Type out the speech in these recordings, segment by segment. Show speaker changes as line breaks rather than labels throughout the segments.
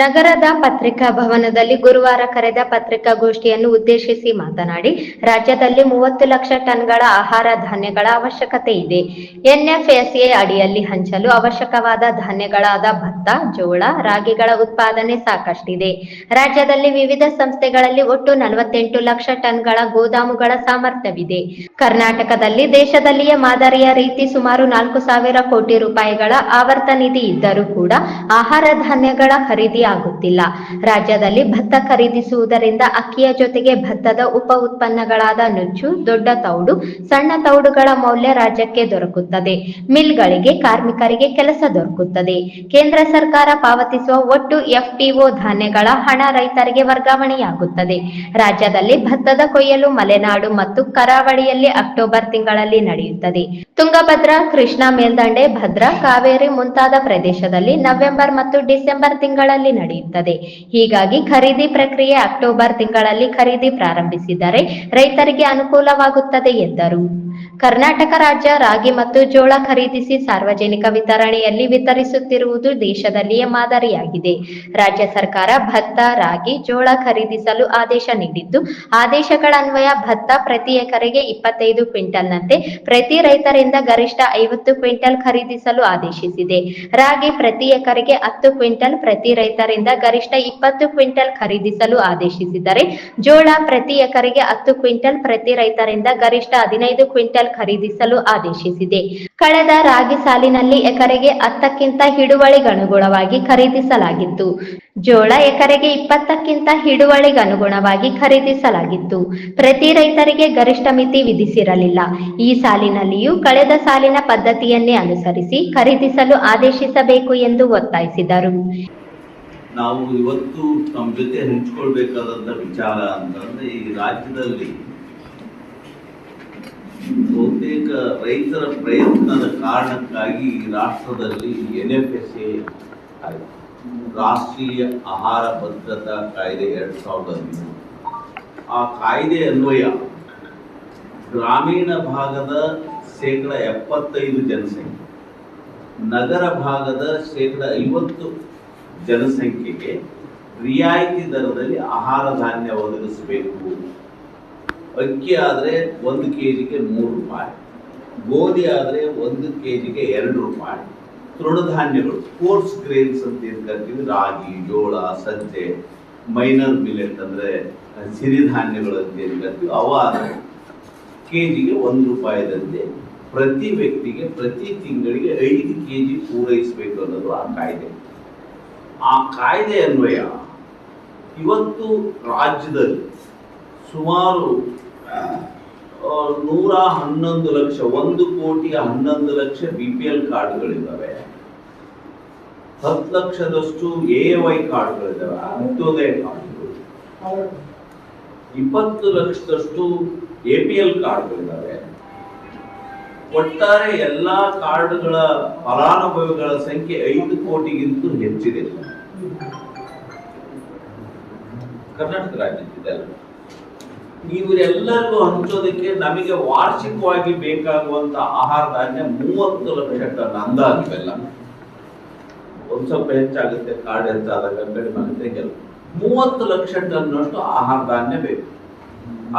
ನಗರದ ಪತ್ರಿಕಾ ಭವನದಲ್ಲಿ ಗುರುವಾರ ಕರೆದ ಪತ್ರಿಕಾಗೋಷ್ಠಿಯನ್ನು ಉದ್ದೇಶಿಸಿ ಮಾತನಾಡಿ, ರಾಜ್ಯದಲ್ಲಿ ಮೂವತ್ತು ಲಕ್ಷ ಟನ್ಗಳ ಆಹಾರ ಧಾನ್ಯಗಳ ಅವಶ್ಯಕತೆ ಇದೆ. ಎನ್ಎಫ್ಎಸ್ಎ ಅಡಿಯಲ್ಲಿ ಹಂಚಲು ಅವಶ್ಯಕವಾದ ಧಾನ್ಯಗಳಾದ ಭತ್ತ, ಜೋಳ, ರಾಗಿಗಳ ಉತ್ಪಾದನೆ ಸಾಕಷ್ಟಿದೆ. ರಾಜ್ಯದಲ್ಲಿ ವಿವಿಧ ಸಂಸ್ಥೆಗಳಲ್ಲಿ ಒಟ್ಟು ನಲವತ್ತೆಂಟು ಲಕ್ಷ ಟನ್ಗಳ ಗೋದಾಮುಗಳ ಸಾಮರ್ಥ್ಯವಿದೆ. ಕರ್ನಾಟಕದಲ್ಲಿ ದೇಶದಲ್ಲಿಯೇ ಮಾದರಿಯ ರೀತಿ ಸುಮಾರು ನಾಲ್ಕು ಸಾವಿರ ಕೋಟಿ ರೂಪಾಯಿಗಳ ಆವರ್ತ ನಿಧಿ ಇದ್ದರೂ ಕೂಡ ಆಹಾರ ಧಾನ್ಯಗಳ ಖರೀದಿ ಆಗುತ್ತಿಲ್ಲ ರಾಜ್ಯದಲ್ಲಿ ಭತ್ತ ಖರೀದಿಸುವುದರಿಂದ ಅಕ್ಕಿಯ ಜೊತೆಗೆ ಭತ್ತದ ಉಪ ಉತ್ಪನ್ನಗಳಾದ ನುಚ್ಚು, ದೊಡ್ಡ ತೌಡು, ಸಣ್ಣ ತೌಡುಗಳ ಮೌಲ್ಯ ರಾಜ್ಯಕ್ಕೆ ದೊರಕುತ್ತದೆ. ಮಿಲ್ಗಳಿಗೆ ಕಾರ್ಮಿಕರಿಗೆ ಕೆಲಸ ದೊರಕುತ್ತದೆ. ಕೇಂದ್ರ ಸರ್ಕಾರ ಪಾವತಿಸುವ ಒಟ್ಟು ಎಫ್ಪಿಒ ಧಾನ್ಯಗಳ ಹಣ ರೈತರಿಗೆ ವರ್ಗಾವಣೆಯಾಗುತ್ತದೆ. ರಾಜ್ಯದಲ್ಲಿ ಭತ್ತದ ಕೊಯ್ಯಲು ಮಲೆನಾಡು ಮತ್ತು ಕರಾವಳಿಯಲ್ಲಿ ಅಕ್ಟೋಬರ್ ತಿಂಗಳಲ್ಲಿ ನಡೆಯುತ್ತದೆ. ತುಂಗಭದ್ರಾ, ಕೃಷ್ಣಾ ಮೇಲ್ದಂಡೆ, ಭದ್ರಾ, ಕಾವೇರಿ ಮುಂತಾದ ಪ್ರದೇಶದಲ್ಲಿ ನವೆಂಬರ್ ಮತ್ತು ಡಿಸೆಂಬರ್ ತಿಂಗಳಲ್ಲಿ ನಡೆಯುತ್ತದೆ. ಹೀಗಾಗಿ ಖರೀದಿ ಪ್ರಕ್ರಿಯೆ ಅಕ್ಟೋಬರ್ ತಿಂಗಳಲ್ಲಿ ಖರೀದಿ ಪ್ರಾರಂಭಿಸಿದರೆ ರೈತರಿಗೆ ಅನುಕೂಲವಾಗುತ್ತದೆ ಎಂದರು. ಕರ್ನಾಟಕ ರಾಜ್ಯ ರಾಗಿ ಮತ್ತು ಜೋಳ ಖರೀದಿಸಿ ಸಾರ್ವಜನಿಕ ವಿತರಣೆಯಲ್ಲಿ ವಿತರಿಸುತ್ತಿರುವುದು ದೇಶದಲ್ಲಿಯೇ ಮಾದರಿಯಾಗಿದೆ. ರಾಜ್ಯ ಸರ್ಕಾರ ಭತ್ತ, ರಾಗಿ, ಜೋಳ ಖರೀದಿಸಲು ಆದೇಶ ನೀಡಿದ್ದು ಆದೇಶಗಳನ್ವಯ ಭತ್ತ ಪ್ರತಿ ಎಕರೆಗೆ ಇಪ್ಪತ್ತೈದು ಕ್ವಿಂಟಲ್ನಂತೆ ಪ್ರತಿ ರೈತರಿಂದ ಗರಿಷ್ಠ ಐವತ್ತು ಕ್ವಿಂಟಲ್ ಖರೀದಿಸಲು ಆದೇಶಿಸಿದೆ. ರಾಗಿ ಪ್ರತಿ ಎಕರೆಗೆ ಹತ್ತು ಕ್ವಿಂಟಲ್ ಪ್ರತಿ ರೈತರಿಂದ ಗರಿಷ್ಠ ಇಪ್ಪತ್ತು ಕ್ವಿಂಟಲ್ ಖರೀದಿಸಲು ಆದೇಶಿಸಿದರೆ ಜೋಳ ಪ್ರತಿ ಎಕರೆಗೆ ಹತ್ತು ಕ್ವಿಂಟಲ್, ಪ್ರತಿ ರೈತರಿಂದ ಗರಿಷ್ಠ ಹದಿನೈದು ಕ್ವಿಂಟಲ್ ಖರೀದಿಸಲು ಆದೇಶಿಸಿದೆ. ಕಳೆದ ರಾಗಿ ಸಾಲಿನಲ್ಲಿ ಎಕರೆಗೆ ಹತ್ತಕ್ಕಿಂತ ಹಿಡುವಳಿಗನುಗುಣವಾಗಿ ಖರೀದಿಸಲಾಗಿತ್ತು. ಜೋಳ ಎಕರೆಗೆ ಇಪ್ಪತ್ತಕ್ಕಿಂತ ಹಿಡುವಳಿಗನುಗುಣವಾಗಿ ಖರೀದಿಸಲಾಗಿತ್ತು. ಪ್ರತಿ ರೈತರಿಗೆ ಗರಿಷ್ಠ ಮಿತಿ ವಿಧಿಸಿರಲಿಲ್ಲ. ಈ ಸಾಲಿನಲ್ಲಿಯೂ ಕಳೆದ ಸಾಲಿನ ಪದ್ಧತಿಯನ್ನೇ ಅನುಸರಿಸಿ ಖರೀದಿಸಲು ಆದೇಶಿಸಬೇಕು ಎಂದು ಒತ್ತಾಯಿಸಿದರು.
ನಾವು ಇವತ್ತು ನಮ್ಮ ಜೊತೆ ಹಂಚ್ಕೊಳ್ಬೇಕಾದಂತ ವಿಚಾರ ಅಂತಂದ್ರೆ ಈ ರಾಜ್ಯದಲ್ಲಿ ಬಹುತೇಕ ರೈತರ ಪ್ರಯತ್ನದ ಕಾರಣಕ್ಕಾಗಿ ಈ ರಾಷ್ಟ್ರದಲ್ಲಿ ಎನ್ ಎಫ್ ಎಸ್ ಎ ರಾಷ್ಟ್ರೀಯ ಆಹಾರ ಭದ್ರತಾ ಕಾಯ್ದೆ ಎರಡ್ ಸಾವಿರದ ಹದಿಮೂರು. ಆ ಕಾಯ್ದೆ ಅನ್ವಯ ಗ್ರಾಮೀಣ ಭಾಗದ ಶೇಕಡ ಎಪ್ಪತ್ತೈದು ಜನಸಂಖ್ಯೆ, ನಗರ ಭಾಗದ ಶೇಕಡ ಐವತ್ತು ಜನಸಂಖ್ಯೆಗೆ ರಿಯಾಯಿತಿ ದರದಲ್ಲಿ ಆಹಾರ ಧಾನ್ಯ ಒದಗಿಸಬೇಕು. ಅಕ್ಕಿ ಆದರೆ ಒಂದು ಕೆ ಜಿಗೆ ಮೂರು ರೂಪಾಯಿ, ಗೋಧಿ ಆದರೆ ಒಂದು ಕೆ ಜಿಗೆ ಎರಡು ರೂಪಾಯಿ. ತೃಣಧಾನ್ಯಗಳು ಸ್ಪೋರ್ಟ್ಸ್ ಗ್ರೇನ್ಸ್ ಅಂತ ಏನು ಕರಿತೀವಿ? ರಾಗಿ, ಜೋಳ ಸಜ್ಜೆ ಮೈನರ್ ಮಿಲೆಟ್ ಅಂದರೆ ಸಿರಿಧಾನ್ಯಗಳು ಅಂತ ಏನು ಕರಿತೀವಿ? ಅವ ಕೆ ಜಿಗೆ ಒಂದು ರೂಪಾಯಿದಂತೆ ಪ್ರತಿ ವ್ಯಕ್ತಿಗೆ ಪ್ರತಿ ತಿಂಗಳಿಗೆ ಐದು ಕೆ ಜಿ ಪೂರೈಸಬೇಕು ಅನ್ನೋದು ಆ ಕಾಯ್ದೆ. ಆ ಕಾಯ್ದೆ ಅನ್ವಯ ಇವತ್ತು ರಾಜ್ಯದಲ್ಲಿ ಸುಮಾರು ನೂರ ಹನ್ನೊಂದು ಲಕ್ಷ ಒಂದು ಕೋಟಿ ಹನ್ನೊಂದು ಲಕ್ಷ ಬಿ ಪಿ ಎಲ್ ಕಾರ್ಡ್ಗಳಿದ್ದಾವೆ. ಹತ್ತು ಲಕ್ಷದಷ್ಟು ಎ ವೈ ಕಾರ್ಡ್ಗಳಿದ್ದಾವೆ ಅಂತ್ಯೋದಯ ಕಾರ್ಡ್ಗಳು. ಇಪ್ಪತ್ತು ಲಕ್ಷದಷ್ಟು ಎ ಪಿ ಎಲ್ ಕಾರ್ಡ್ಗಳಿದ್ದಾವೆ. ಒಟ್ಟಾರೆ ಎಲ್ಲಾ ಕಾರ್ಡ್ಗಳ ಫಲಾನುಭವಿಗಳ ಸಂಖ್ಯೆ ಐದು ಕೋಟಿಗಿಂತ ಹೆಚ್ಚಿದೆ. ಕರ್ನಾಟಕ ರಾಜ್ಯದಲ್ಲ ಇವರೆಲ್ಲರಿಗೂ ಹಂಚೋದಕ್ಕೆ ನಮಗೆ ವಾರ್ಷಿಕವಾಗಿ ಬೇಕಾಗುವಂತ ಆಹಾರ ಧಾನ್ಯ ಮೂವತ್ತು ಲಕ್ಷ ಟನ್ ಅಂದಾಜು ಇವೆಲ್ಲ ಒಂದ್ ಸ್ವಲ್ಪ ಹೆಚ್ಚಾಗುತ್ತೆ, ಕಾರ್ಡ್ ಹೆಚ್ಚಾದಾಗ ಕಡಿಮೆ ಆಗುತ್ತೆ ಕೆಲವು. ಮೂವತ್ತು ಲಕ್ಷ ಟನ್ನಷ್ಟು ಆಹಾರ ಧಾನ್ಯ ಬೇಕು.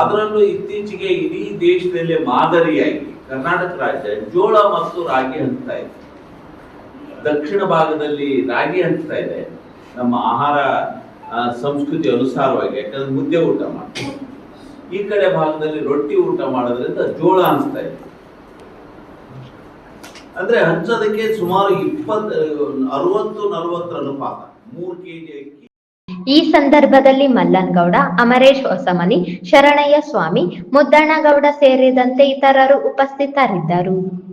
ಅದರಲ್ಲೂ ಇತ್ತೀಚೆಗೆ ಇಡೀ ದೇಶದಲ್ಲಿ ಮಾದರಿಯಾಗಿ ಕರ್ನಾಟಕ ರಾಜ್ಯ ಜೋಳ ಮತ್ತು ರಾಗಿ ಹಂಚ್ತಾ ಇದೆ. ದಕ್ಷಿಣ ಭಾಗದಲ್ಲಿ ರಾಗಿ ಹಂಚ್ತಾ ಇದೆ. ನಮ್ಮ ಆಹಾರ ಸಂಸ್ಕೃತಿ ಅನುಸಾರವಾಗಿ, ಯಾಕಂದ್ರೆ ಮುದ್ದೆ ಊಟ ಮಾಡ್ತೀವಿ ಈ ಕಡೆ ಭಾಗದಲ್ಲಿ ರೊಟ್ಟಿ ಊಟ ಮಾಡೋದ್ರಿಂದ ಜೋಳ ಹಂಚ್ತಾ ಇದೆ. ಅಂದ್ರೆ ಹಂಚೋದಕ್ಕೆ ಸುಮಾರು ಇಪ್ಪತ್ತು, ಅರವತ್ತು ನಲವತ್ತರ ಅನುಪಾತ ಮೂರು ಕೆಜಿ ಅಕ್ಕಿ
ಈ ಸಂದರ್ಭದಲ್ಲಿ ಮಲ್ಲನ್ಗೌಡ ಅಮರೇಶ್ ಹೊಸಮನಿ ಶರಣಯ್ಯ ಸ್ವಾಮಿ ಮುದ್ದಣ್ಣಗೌಡ ಸೇರಿದಂತೆ ಇತರರು ಉಪಸ್ಥಿತರಿದ್ದರು.